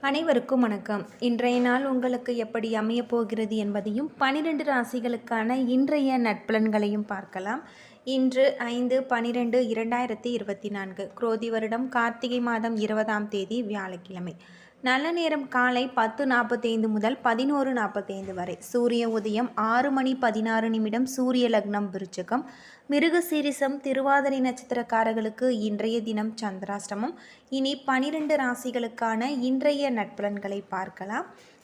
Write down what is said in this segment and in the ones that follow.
அனைவருக்கும் வணக்கம். இன்றைய நாள் உங்களுக்கு எப்படி அமையப் போகிறது என்பதையும் பனிரெண்டு ராசிகளுக்கான இன்றைய நட்பலன்களையும் பார்க்கலாம். இன்று ஐந்து பனிரெண்டு இரண்டாயிரத்தி இருபத்தி நான்கு குரோதி வருடம் கார்த்திகை மாதம் இருபதாம் தேதி வியாழக்கிழமை. நல்ல நேரம் காலை பத்து நாற்பத்தைந்து முதல் பதினோரு நாற்பத்தைந்து வரை. சூரிய உதயம் ஆறு மணி பதினாறு நிமிடம் சூரிய லக்னம் விருச்சகம். மிருகசீரிசம் திருவாதிரை நட்சத்திரக்காரர்களுக்கு இன்றைய தினம் சந்திராஷ்டமம். இனி பனிரெண்டு ராசிகளுக்கான இன்றைய நட்பலன்களை பார்க்கலாம்.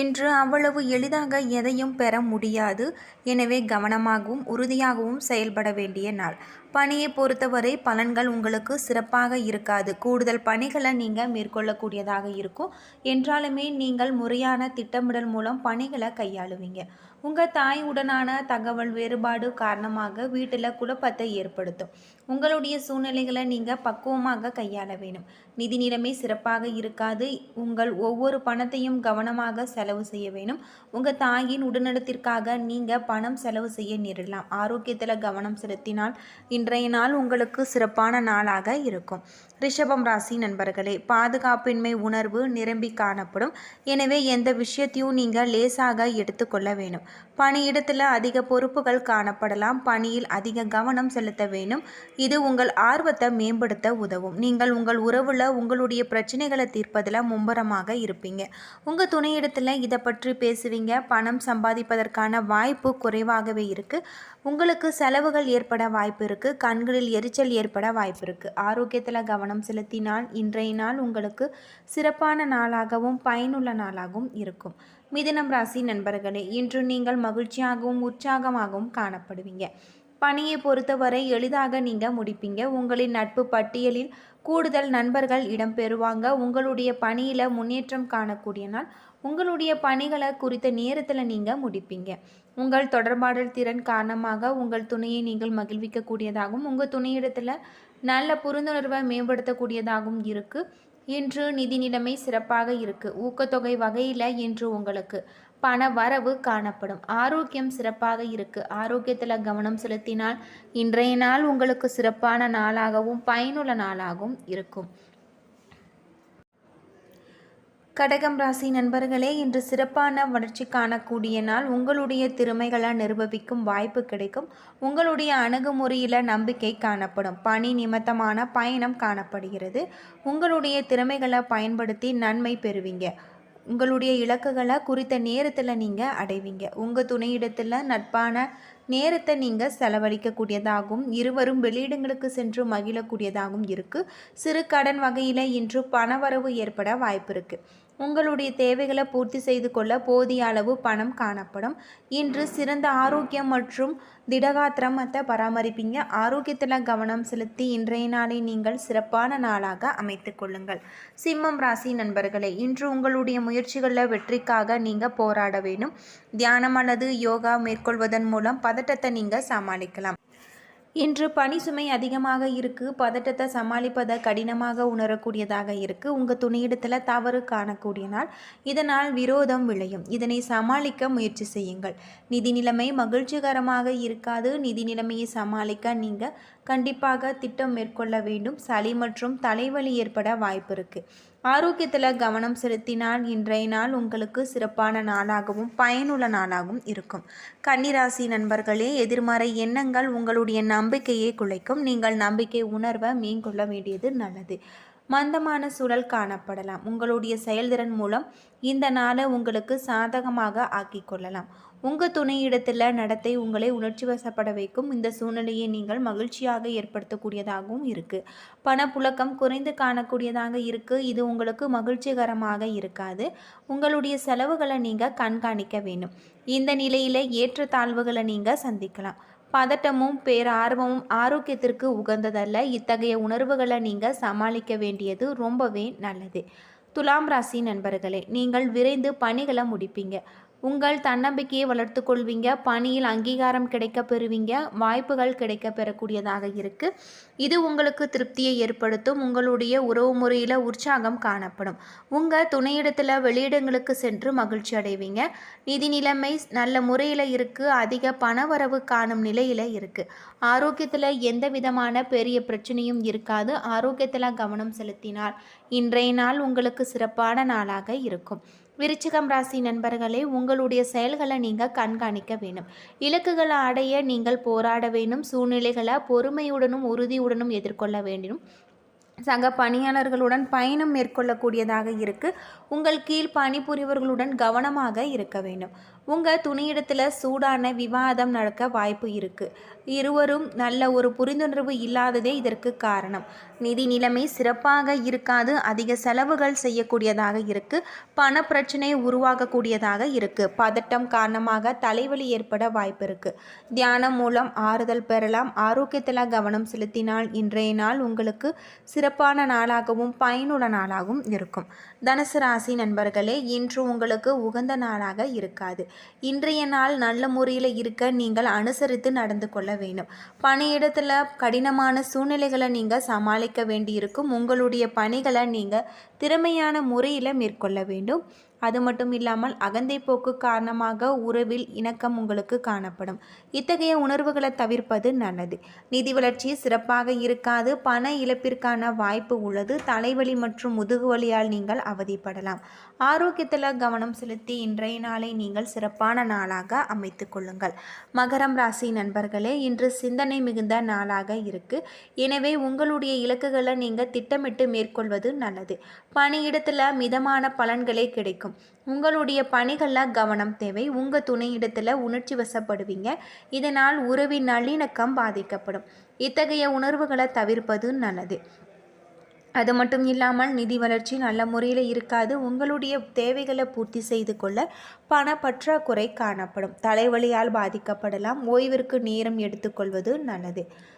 இன்று அவ்வளவு எளிதாக எதையும் பெற முடியாது. எனவே கவனமாகவும் உறுதியாகவும் செயல்பட வேண்டிய நாள். பணியை பொறுத்தவரை பலன்கள் உங்களுக்கு சிறப்பாக இருக்காது. கூடுதல் பணிகளை நீங்கள் மேற்கொள்ளக்கூடியதாக இருக்கும். என்றாலுமே நீங்கள் முறையான திட்டமிடல் மூலம் பணிகளை கையாளுவீங்க. உங்கள் தாய் உடனான தகவல் வேறுபாடு காரணமாக வீட்டில் குழப்பத்தை ஏற்படுத்தும். உங்களுடைய சூழ்நிலைகளை நீங்கள் பக்குவமாக கையாள வேணும் நிதி நிலைமை சிறப்பாக இருக்காது. உங்கள் ஒவ்வொரு பணத்தையும் கவனமாக செலவு செய்ய வேணும் உங்கள் தாயின் உடல்நலத்திற்காக நீங்கள் பணம் செலவு செய்ய நேரிடலாம். ஆரோக்கியத்தில் கவனம் செலுத்தினால் இன்றைய நாள் உங்களுக்கு சிறப்பான நாளாக இருக்கும். ரிஷபம் ராசி நண்பர்களே பாதுகாப்பின்மை உணர்வு நிரம்பி காணப்படும். எனவே எந்த விஷயத்தையும் நீங்கள் லேசாக எடுத்துக்கொள்ள வேணும் பணியிடத்தில் அதிக பொறுப்புகள் காணப்படலாம். பணியில் அதிக கவனம் செலுத்த வேண்டும். இது உங்கள் ஆர்வத்தை மேம்படுத்த உதவும். நீங்கள் உங்கள் உறவில் உங்களுடைய பிரச்சனைகளை தீர்ப்பதில் மும்பரமாக இருப்பீங்க. உங்கள் துணையிடத்தில் இதை பற்றி பேசுவீங்க. பணம் சம்பாதிப்பதற்கான வாய்ப்பு குறைவாகவே இருக்குது உங்களுக்கு செலவுகள் ஏற்பட வாய்ப்பு இருக்குது கண்களில் எரிச்சல் ஏற்பட வாய்ப்பு இருக்குது ஆரோக்கியத்தில் கவனம் செலுத்தினால் இன்றைய நாள் உங்களுக்கு சிறப்பான நாளாகவும் பயனுள்ள நாளாகவும் இருக்கும். மிதுனம் ராசி நண்பர்களே இன்று நீங்கள் மகிழ்ச்சியாகவும் உற்சாகமாகவும் காணப்படுவீங்க. பணியை பொறுத்தவரை எளிதாக நீங்கள் முடிப்பீங்க. உங்களின் நட்பு பட்டியலில் கூடுதல் நண்பர்கள் இடம்பெறுவாங்க உங்களுடைய பணியில் முன்னேற்றம் காணக்கூடிய நாள் உங்களுடைய பணிகளை குறித்த நேரத்தில் நீங்கள் முடிப்பீங்க. உங்கள் தொடர்பாடல் திறன் காரணமாக உங்கள் துணையை நீங்கள் மகிழ்விக்கக்கூடியதாகவும் உங்கள் துணையிடத்தில் நல்ல புரிந்துணர்வை மேம்படுத்தக்கூடியதாகவும் இருக்குது இன்று நிதி நிலைமை சிறப்பாக இருக்குது ஊக்கத்தொகை வகையில் இன்று உங்களுக்கு பண வரவு காணப்படும். ஆரோக்கியம் சிறப்பாக இருக்கு. ஆரோக்கியத்தில் கவனம் செலுத்தினால் இன்றைய நாள் உங்களுக்கு சிறப்பான நாளாகவும் பயனுள்ள நாளாகவும் இருக்கும். கடகம் ராசி நண்பர்களே இன்று சிறப்பான வளர்ச்சி காணக்கூடிய நாள். உங்களுடைய திறமைகளை நிரூபிக்கும் வாய்ப்பு கிடைக்கும். உங்களுடைய அணுகுமுறையில் நம்பிக்கை காணப்படும். பணி நிமித்தமான பயணம் காணப்படுகிறது. உங்களுடைய திறமைகளை பயன்படுத்தி நன்மை பெறுவீங்க. உங்களுடைய இலக்குகளை குறித்த நேரத்தில் நீங்கள் அடைவீங்க. உங்கள் துணையிடத்தில் நட்பான நேரத்தை நீங்கள் செலவழிக்கக்கூடியதாகவும் இருவரும் வெளியிடங்களுக்கு சென்று மகிழக்கூடியதாகவும் இருக்குது சிறு கடன் வகையில் இன்று பணவரவு ஏற்பட வாய்ப்பு இருக்குது உங்களுடைய தேவைகளை பூர்த்தி செய்து கொள்ள போதிய அளவு பணம் காணப்படும். இன்று சிறந்த ஆரோக்கியம் மற்றும் திடகாத்திரமத்தை பராமரிப்பீங்க. ஆரோக்கியத்தில் கவனம் செலுத்தி இன்றைய நாளை நீங்கள் சிறப்பான நாளாக அமைத்து கொள்ளுங்கள். சிம்மம் ராசி நண்பர்களே இன்று உங்களுடைய முயற்சிகளில் வெற்றிக்காக நீங்கள் போராட வேணும் தியானம் அல்லது யோகா மேற்கொள்வதன் மூலம் பதட்டத்தை நீங்கள் சமாளிக்கலாம். இன்று பனி சுமை அதிகமாக இருக்கு பதட்டத்தை சமாளிப்பதை கடினமாக உணரக்கூடியதாக இருக்குது உங்கள் துணையிடத்தில் தவறு காணக்கூடிய நாள். இதனால் விரோதம் விளையும். இதனை சமாளிக்க முயற்சி செய்யுங்கள். நிதி நிலைமை மகிழ்ச்சிகரமாக இருக்காது. நிதி நிலைமையை சமாளிக்க நீங்கள் கண்டிப்பாக திட்டம் மேற்கொள்ள வேண்டும். சளி மற்றும் தலைவலி ஏற்பட வாய்ப்பு இருக்குது ஆரோக்கியத்தில் கவனம் செலுத்தினால் இன்றைய நாள் உங்களுக்கு சிறப்பான நாளாகவும் பயனுள்ள நாளாகவும் இருக்கும். கன்னிராசி நண்பர்களே எதிர்மறை எண்ணங்கள் உங்களுடைய நம்பிக்கையை குலைக்கும். நீங்கள் நம்பிக்கை உணர்வை மேற்கொள்ள வேண்டியது நல்லது. மந்தமான சூழல் காணப்படலாம். உங்களுடைய செயல்திறன் மூலம் இந்த நாளை உங்களுக்கு சாதகமாக ஆக்கிக் கொள்ளலாம். உங்கள் துணையிடத்தில் நடத்தை உங்களை உணர்ச்சி வசப்பட வைக்கும். இந்த சூழ்நிலையை நீங்கள் மகிழ்ச்சியாக ஏற்படுத்தக்கூடியதாகவும் இருக்குது பணப்புழக்கம் குறைந்து காணக்கூடியதாக இருக்குது இது உங்களுக்கு மகிழ்ச்சிகரமாக இருக்காது. உங்களுடைய செலவுகளை நீங்கள் கண்காணிக்க வேண்டும். இந்த நிலையில் ஏற்றத்தாழ்வுகளை நீங்கள் சந்திக்கலாம். பதட்டமும் பேரார்வமும் ஆரோக்கியத்திற்கு உகந்ததல்ல. இத்தகைய உணர்வுகளை நீங்கள் சமாளிக்க வேண்டியது ரொம்பவே நல்லது. துலாம் ராசி நண்பர்களே நீங்கள் விரைந்து பணிகளை முடிப்பீங்க. உங்கள் தன்னம்பிக்கையை வளர்த்து கொள்வீங்க பணியில் அங்கீகாரம் கிடைக்க பெறுவீங்க வாய்ப்புகள் கிடைக்க பெறக்கூடியதாக இருக்குது இது உங்களுக்கு திருப்தியை ஏற்படுத்தும். உங்களுடைய உறவு முறையில் உற்சாகம் காணப்படும். உங்கள் துணையிடத்தில் வெளியிடங்களுக்கு சென்று மகிழ்ச்சி அடைவீங்க. நிதி நிலைமை நல்ல முறையில் இருக்குது அதிக பணவரவு காணும் நிலையில் இருக்குது ஆரோக்கியத்தில் எந்த விதமான பெரிய பிரச்சனையும் இருக்காது. ஆரோக்கியத்தில் கவனம் செலுத்தினால் இன்றைய நாள் உங்களுக்கு சிறப்பான நாளாக இருக்கும். விருச்சிகம் ராசி நண்பர்களே உங்களுடைய செயல்களை நீங்கள் கண்காணிக்க வேணும் இலக்குகளை அடைய நீங்கள் போராட வேண்டும். சூழ்நிலைகளை பொறுமையுடனும் உறுதியுடனும் எதிர்கொள்ள வேண்டும். சக பணியாளர்களுடன் பயணம் மேற்கொள்ளக்கூடியதாக இருக்குது உங்கள் கீழ் பணிபுரிவர்களுடன் கவனமாக இருக்க வேண்டும். உங்கள் துணியிடத்தில் சூடான விவாதம் நடக்க வாய்ப்பு இருக்குது இருவரும் நல்ல ஒரு புரிந்துணர்வு இல்லாததே இதற்கு காரணம். நிதி நிலைமை சிறப்பாக இருக்காது அதிக செலவுகள் செய்யக்கூடியதாக இருக்குது பண பிரச்சனை உருவாகக்கூடியதாக இருக்குது பதட்டம் காரணமாக தலைவலி ஏற்பட வாய்ப்பு இருக்குது தியானம் மூலம் ஆறுதல் பெறலாம் ஆரோக்கியத்தில் கவனம் செலுத்தினால் இன்றைய நாள் உங்களுக்கு சிறப்பான நாளாகவும் பயனுள்ள நாளாகவும் இருக்கும். தனுசு ராசி நண்பர்களே இன்று உங்களுக்கு உகந்த நாளாக இருக்காது. இன்றைய நாள் நல்ல முறையில் இருக்க நீங்கள் அனுசரித்து நடந்து கொள்ள வேண்டும். பணியிடத்தில் கடினமான சூழ்நிலைகளை நீங்கள் சமாளிக்க வேண்டியிருக்கும். உங்களுடைய பணிகளை நீங்கள் திறமையான முறையில் மேற்கொள்ள வேண்டும். அது மட்டும் இல்லாமல் அகந்தை போக்கு காரணமாக உறவில் இணக்கம் உங்களுக்கு காணப்படும். இத்தகைய உணர்வுகளை தவிர்ப்பது நல்லது. நிதி வளர்ச்சி சிறப்பாக இருக்காது. பண இழப்பிற்கான வாய்ப்பு உள்ளது. தலைவலி மற்றும் முதுகு வலியால் நீங்கள் அவதிப்படலாம். ஆரோக்கியத்தில் கவனம் செலுத்தி இன்றைய நாளை நீங்கள் சிறப்பான நாளாக அமைத்து கொள்ளுங்கள். மகரம் ராசி நண்பர்களே இன்று சிந்தனை மிகுந்த நாளாக இருக்கு. எனவே உங்களுடைய இலக்குகளை நீங்கள் திட்டமிட்டு மேற்கொள்வது நல்லது. பணியிடத்தில் மிதமான பலன்களே கிடைக்கும். உங்களுடைய பணிகளில் கவனம் தேவை. உங்கள் துணையிடத்தில் உணர்ச்சி வசப்படுவீங்க. இதனால் உறவின் நல்லிணக்கம் பாதிக்கப்படும். இத்தகைய உணர்வுகளை தவிர்ப்பது நல்லது. அது மட்டும் இல்லாமல் நிதி வளர்ச்சி நல்ல முறையில் இருக்காது. உங்களுடைய தேவைகளை பூர்த்தி செய்து கொள்ள பண பற்றாக்குறை காணப்படும். தலைவலியால் பாதிக்கப்படலாம். ஓய்விற்கு நேரம் எடுத்துக்கொள்வது நல்லது.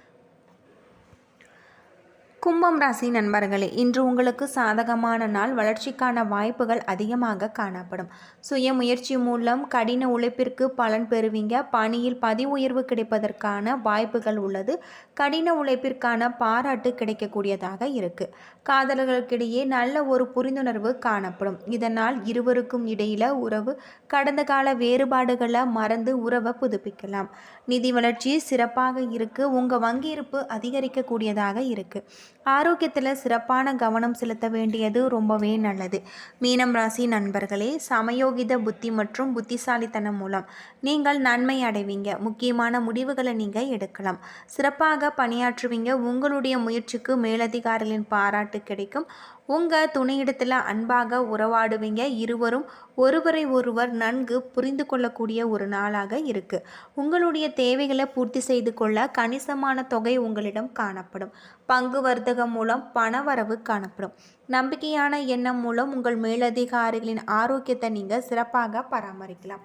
கும்பம் ராசி நண்பர்களே இன்று உங்களுக்கு சாதகமான நாள். வளர்ச்சிக்கான வாய்ப்புகள் அதிகமாக காணப்படும். சுய முயற்சி மூலம் கடின உழைப்பிற்கு பலன் பெறுவீங்க. பணியில் பதி உயர்வு கிடைப்பதற்கான வாய்ப்புகள் உள்ளது. கடின உழைப்பிற்கான பாராட்டு கிடைக்கக்கூடியதாக இருக்கு. காதலர்களுக்கிடையே நல்ல ஒரு புரிந்துணர்வு காணப்படும். இதனால் இருவருக்கும் இடையில உறவு கடந்த கால வேறுபாடுகளை மறந்து உறவை புதுப்பிக்கலாம். நிதி வளர்ச்சி சிறப்பாக இருக்கு. உங்க வங்கி இருப்பு அதிகரிக்கக்கூடியதாக இருக்கு. ஆரோக்கியத்தில் சிறப்பான கவனம் செலுத்த வேண்டியது ரொம்பவே நல்லது. மீனம் ராசி நண்பர்களே சமயோகித புத்தி மற்றும் புத்திசாலித்தனம் மூலம் நீங்கள் நன்மை அடைவீங்க. முக்கியமான முடிவுகளை நீங்கள் எடுக்கலாம். சிறப்பாக பணியாற்றுவீங்க. உங்களுடைய முயற்சிக்கு மேலதிகாரிகளின் பாராட்டு கிடைக்கும். உங்கள் துணையிடத்தில் அன்பாக உறவாடுவீங்க. இருவரும் ஒருவரை ஒருவர் நன்கு புரிந்து கொள்ளக்கூடிய ஒரு நாளாக இருக்குது உங்களுடைய தேவைகளை பூர்த்தி செய்து கொள்ள கணிசமான தொகை உங்களிடம் காணப்படும். பங்கு வர்த்தகம் மூலம் பணவரவு காணப்படும். நம்பிக்கையான எண்ணம் மூலம் உங்கள் மேலதிகாரிகளின் ஆரோக்கியத்தை நீங்கள் சிறப்பாக பராமரிக்கலாம்.